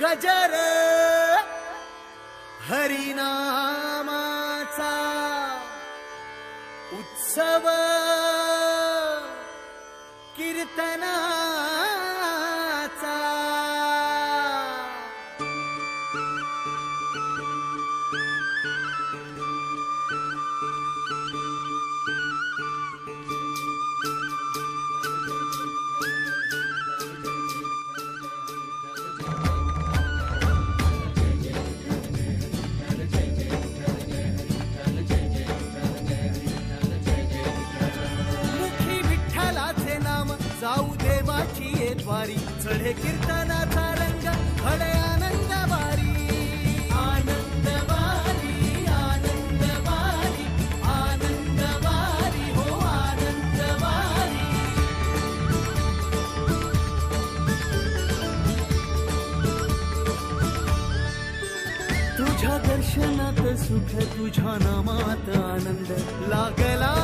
गजर हरिनामाचा उत्सव कीर्तना देवाची द्वारी चढे कीर्तनाचा रंग घडे आनंद वारी. आनंद वारी आनंद वारी आनंद वारी हो आनंद वारी. तुझ्या दर्शनात सुख तुझ्या नामात आनंद. लागला